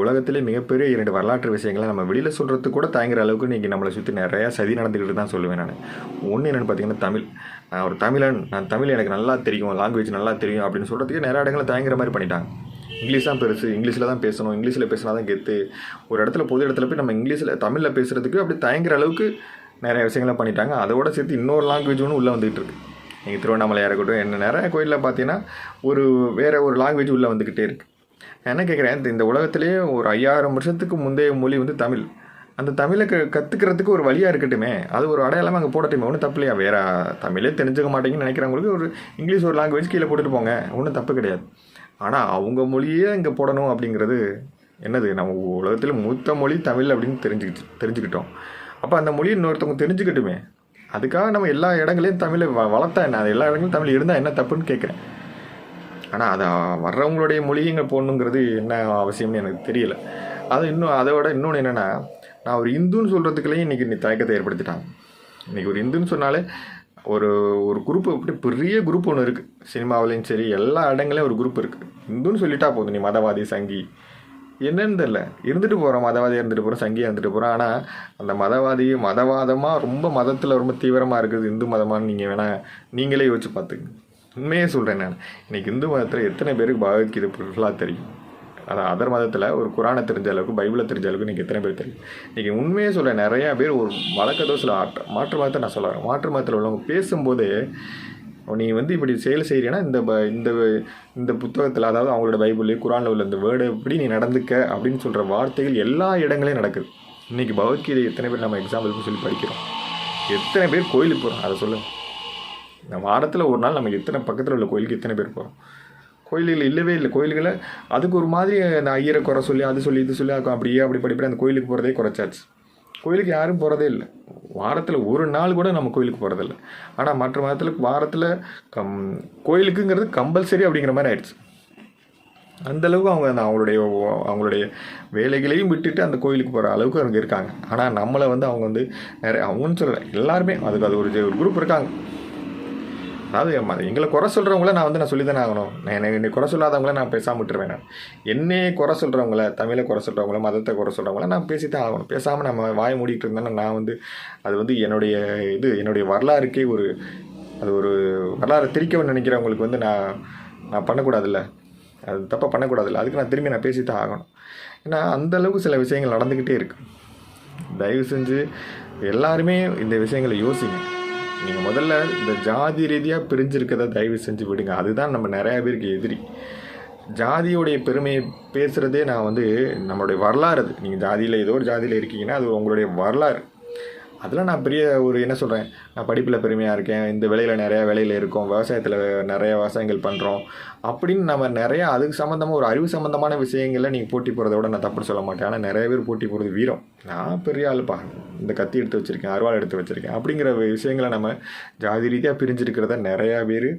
உலகத்திலே மிகப்பெரிய இரண்டு வரலாற்று விஷயங்களை நம்ம வெளியில் சொல்கிறதுக்கு கூட தயங்குற அளவுக்கு இன்றைக்கி நம்மளை சுற்றி நிறையா சதி நடந்துக்கிட்டு தான் சொல்லுவேன் நான். ஒன்று என்னென்னு பார்த்தீங்கன்னா தமிழ். நான் ஒரு தமிழன். நான் தமிழ் எனக்கு நல்லா தெரியும். லாங்குவேஜ் நல்லா தெரியும் அப்படின்னு சொல்கிறதுக்கு நிறைய இடங்களை தயங்குற மாதிரி பண்ணிட்டாங்க. இங்கிலீஷ் தான் பெருசு. இங்கிலீஷில் தான் பேசணும். இங்கிலீஷில் பேசினா தான் கெத்து. ஒரு இடத்துல பொது இடத்துல போய் நம்ம இங்கிலீஷில் தமிழில் பேசுகிறதுக்கு அப்படி தயங்குற அளவுக்கு நிறைய விஷயங்களை பண்ணிட்டாங்க. அதோட சேர்த்து இன்னொரு லாங்குவேஜ் ஒன்று உள்ளே வந்துகிட்டு இருக்குது நீங்கள் திருவண்ணாமலையாக இருக்கட்டும் என்ன நிறைய கோயிலில் பார்த்தீங்கன்னா ஒரு வேறு ஒரு லாங்குவேஜ் உள்ளே வந்துக்கிட்டே இருக்குது என்ன கேட்குறேன் இந்த- உலகத்திலேயே ஒரு ஐயாயிரம் வருஷத்துக்கு முந்தைய மொழி வந்து தமிழ். அந்த தமிழை க கற்றுக்கிறதுக்கு ஒரு வழியாக இருக்கட்டுமே. அது ஒரு அடையாளமாக அங்கே போடட்டுமே. ஒன்றும் தப்பு இல்லையா? வேறு தமிழே தெரிஞ்சுக்க மாட்டேங்கன்னு நினைக்கிறவங்களுக்கு ஒரு இங்கிலீஷ் ஒரு லாங்குவேஜ் கீழே போட்டுட்டு போங்க. ஒன்றும் தப்பு கிடையாது. ஆனால் அவங்க மொழியே இங்கே போடணும் அப்படிங்கிறது என்னது? நம்ம உலகத்தில் மூத்த மொழி தமிழ் அப்படின்னு தெரிஞ்சுக்கிட்டு தெரிஞ்சுக்கிட்டோம். அப்போ அந்த மொழி இன்னொருத்தவங்க தெரிஞ்சுக்கட்டுமே. அதுக்காக நம்ம எல்லா இடங்களையும் தமிழை வ வளர்த்தா என்ன? எல்லா இடங்களும் தமிழ் இருந்தால் என்ன தப்புன்னு கேட்குறேன் ஆனால் அதை வர்றவங்களுடைய மொழியை இங்கே போடணுங்கிறது என்ன அவசியம்னு எனக்கு தெரியல. அது இன்னும் அதை விட இன்னொன்று என்னென்னா நான் ஒரு இந்துன்னு சொல்கிறதுக்குள்ளேயும் இன்றைக்கி நீ தயக்கத்தை ஏற்படுத்திட்டாங்க. இன்றைக்கி ஒரு இந்துன்னு சொன்னாலே ஒரு ஒரு குரூப் அப்படி பெரிய குரூப் ஒன்று இருக்குது சினிமாவிலையும் சரி எல்லா இடங்களையும் ஒரு குரூப் இருக்குது இந்துன்னு சொல்லிட்டா போதும் நீ மதவாதி சங்கி. என்னன்னு தெரில இருந்துட்டு போகிறோம் மதவாதி இருந்துட்டு போகிறோம் சங்கியாக இருந்துட்டு போகிறோம் ஆனால் அந்த மதவாதி மதவாதமாக ரொம்ப மதத்தில் ரொம்ப தீவிரமாக இருக்குது இந்து மதமான்னு நீங்கள் வேணால் நீங்களே யோசிச்சு பார்த்துங்க உண்மையே சொல்கிறேன் நான். இன்னைக்கு இந்து மதத்தில் எத்தனை பேருக்கு பகவத்கீதை ஃபுல்லாக தெரியும்? அதான் அதர் மதத்தில் ஒரு குரானை தெரிஞ்ச அளவுக்கு பைபிளை தெரிஞ்ச அளவுக்கு இன்றைக்கி எத்தனை பேர் தெரியும்? இன்றைக்கி உண்மையே சொல்கிறேன் நிறையா பேர் ஒரு வழக்கதோ சில ஆட்ட மாற்று மதத்தை நான் சொல்லுவேன் மாற்று மதத்தில் உள்ளவங்க பேசும்போது நீ வந்து இப்படி செயல் செய்கிறீன்னா இந்த ப இந்த இந்த புத்தகத்தில் அதாவது அவங்களோட பைபிள்லேயே குரானில் உள்ள இந்த வேர்டு எப்படி நீ நடந்துக்க? அப்படின்னு சொல்கிற வார்த்தைகள் எல்லா இடங்களையும் நடக்குது. இன்றைக்கி பகவத்கீதை எத்தனை பேர் நம்ம எக்ஸாம்பிளுக்கு சொல்லி படிக்கிறோம்? எத்தனை பேர் கோயிலுக்கு போகிறோம் அதை சொல்லுங்கள் இந்த வாரத்தில் ஒரு நாள் நம்ம எத்தனை பக்கத்தில் உள்ள கோயிலுக்கு எத்தனை பேர் போகிறோம் கோயில்கள் இல்லவே இல்லை. கோயில்களை அதுக்கு ஒரு மாதிரி அந்த ஐயரை குறை சொல்லி அது சொல்லி இது சொல்லி அப்படியே அப்படி படிப்படி அந்த கோயிலுக்கு போகிறதே குறைச்சாச்சு. கோயிலுக்கு யாரும் போகிறதே இல்லை. வாரத்தில் ஒரு நாள் கூட நம்ம கோயிலுக்கு போகிறதில்ல ஆனால் மற்ற மாதத்தில் வாரத்தில் கம் கோயிலுக்குங்கிறது கம்பல்சரி அப்படிங்கிற மாதிரி ஆயிடுச்சு. அந்த அளவுக்கு அவங்க அந்த அவங்களுடைய அவங்களுடைய வேலைகளையும் விட்டுட்டு அந்த கோயிலுக்கு போகிற அளவுக்கு அவங்க இருக்காங்க. ஆனால் நம்மளை வந்து அவங்க வந்து நிறைய அவங்கன்னு சொல்லலை. எல்லாருமே அதுக்கு அது ஒரு ஒரு குரூப் இருக்காங்க. அதாவது மாதிரி. எங்களை குறை சொல்கிறவங்கள நான் வந்து நான் சொல்லி தானே ஆகணும். நான் என்னை என்னை குறை சொல்லாதவங்கள நான் பேசாமல் விட்டுருவேன் நான். என்னையே குறை சொல்கிறவங்கள தமிழை குறை சொல்கிறவங்கள மதத்தை குறை சொல்கிறவங்கள நான் பேசி தான் ஆகணும். பேசாமல் நம்ம வாய் மூடிட்டு இருந்தேன்னா நான் வந்து அது வந்து என்னுடைய இது என்னுடைய வரலாறுக்கே ஒரு அது ஒரு வரலாறு திரிக்க நினைக்கிறவங்களுக்கு வந்து நான் நான் பண்ணக்கூடாதுல்ல. அது தப்பாக பண்ணக்கூடாதுல்ல. அதுக்கு நான் திரும்பி நான் பேசி தான் ஆகணும். ஏன்னா அந்த அளவுக்கு சில விஷயங்கள் நடந்துக்கிட்டே இருக்குது தயவு செஞ்சு எல்லாருமே இந்த விஷயங்களை யோசிங்க. நீங்கள் முதல்ல இந்த ஜாதி ரீதியாக பிரிஞ்சிருக்கதை தயவு செஞ்சு விடுங்க. அதுதான் நம்ம நிறையா பேருக்கு எதிரி. ஜாதியோடைய பெருமையை பேசுகிறதே நான் வந்து நம்மளுடைய வரலாறு அது. நீங்கள் ஜாதியில் ஏதோ ஒரு ஜாதியில் இருக்கீங்கன்னா அது உங்களுடைய வரலாறு. அதெல்லாம் நான் பெரிய ஒரு என்ன சொல்கிறேன் நான் படிப்பில் பெருமையாக இருக்கேன் இந்த விலையில் நிறையா விலையில் இருக்கோம் விவசாயத்தில் நிறைய விவசாயங்கள் பண்ணுறோம் அப்படின்னு நம்ம நிறையா அதுக்கு சம்மந்தமாக ஒரு அறிவு சம்மந்தமான விஷயங்களில் நீங்கள் போட்டி போகிறத விட நான் தப்புன்னு சொல்ல மாட்டேன். ஆனால் நிறைய பேர் போட்டி போகிறது வீரம். நான் பெரிய ஆளுப்பா. இந்த கத்தி எடுத்து வச்சுருக்கேன் அருவாள் எடுத்து வச்சுருக்கேன் அப்படிங்கிற விஷயங்களை நம்ம ஜாதி ரீதியாக பிரிஞ்சிருக்கிறத நிறையா பேர்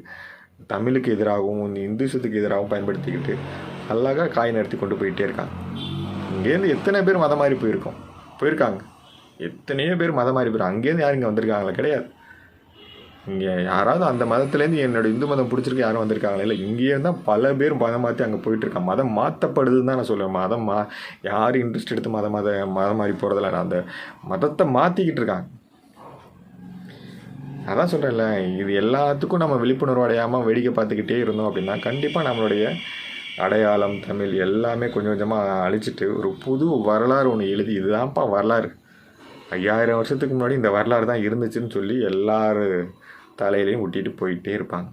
தமிழுக்கு எதிராகவும் இந்த இந்துசத்துக்கு எதிராகவும் பயன்படுத்திக்கிட்டு அழகாக காய் நிறுத்தி கொண்டு போயிட்டே இருக்காங்க. இங்கேருந்து எத்தனை பேர் மதம் மாறி போயிருக்கோம்? போயிருக்காங்க. எத்தனையோ பேர் மதம் மாறி போயிரு. அங்கேருந்து யாரும் இங்கே வந்திருக்காங்களா? கிடையாது. இங்கே யாராவது அந்த மதத்துலேருந்து என்னோட இந்து மதம் பிடிச்சிருக்கு யாரும் வந்திருக்காங்களே? இல்லை இங்கேயே தான் பல பேர் மதம் மாற்றி அங்கே போயிட்டுருக்காங்க மதம் மாற்றப்படுதுன்னு தான் நான் சொல்லுவேன். மதம் மா யார் இன்ட்ரெஸ்ட் எடுத்து மதம் மத மதம் மாறி போகிறதில்ல நான் அந்த மதத்தை மாற்றிக்கிட்டு இருக்காங்க அதான் சொல்கிறேன்ல இது எல்லாத்துக்கும் நம்ம விழிப்புணர்வு அடையாமல் வேடிக்கை பார்த்துக்கிட்டே இருந்தோம் அப்படின்னா கண்டிப்பாக நம்மளுடைய அடையாளம் தமிழ் எல்லாமே கொஞ்சம் கொஞ்சமாக அழிச்சிட்டு ஒரு புது வரலாறு ஒன்று எழுதி இதுதான்ப்பா வரலாறு. ஐயாயிரம் வருஷத்துக்கு முன்னாடி இந்த வரலாறு தான் இருந்துச்சுன்னு சொல்லி எல்லார் தலையிலையும் விட்டிட்டு போயிட்டே இருப்பாங்க.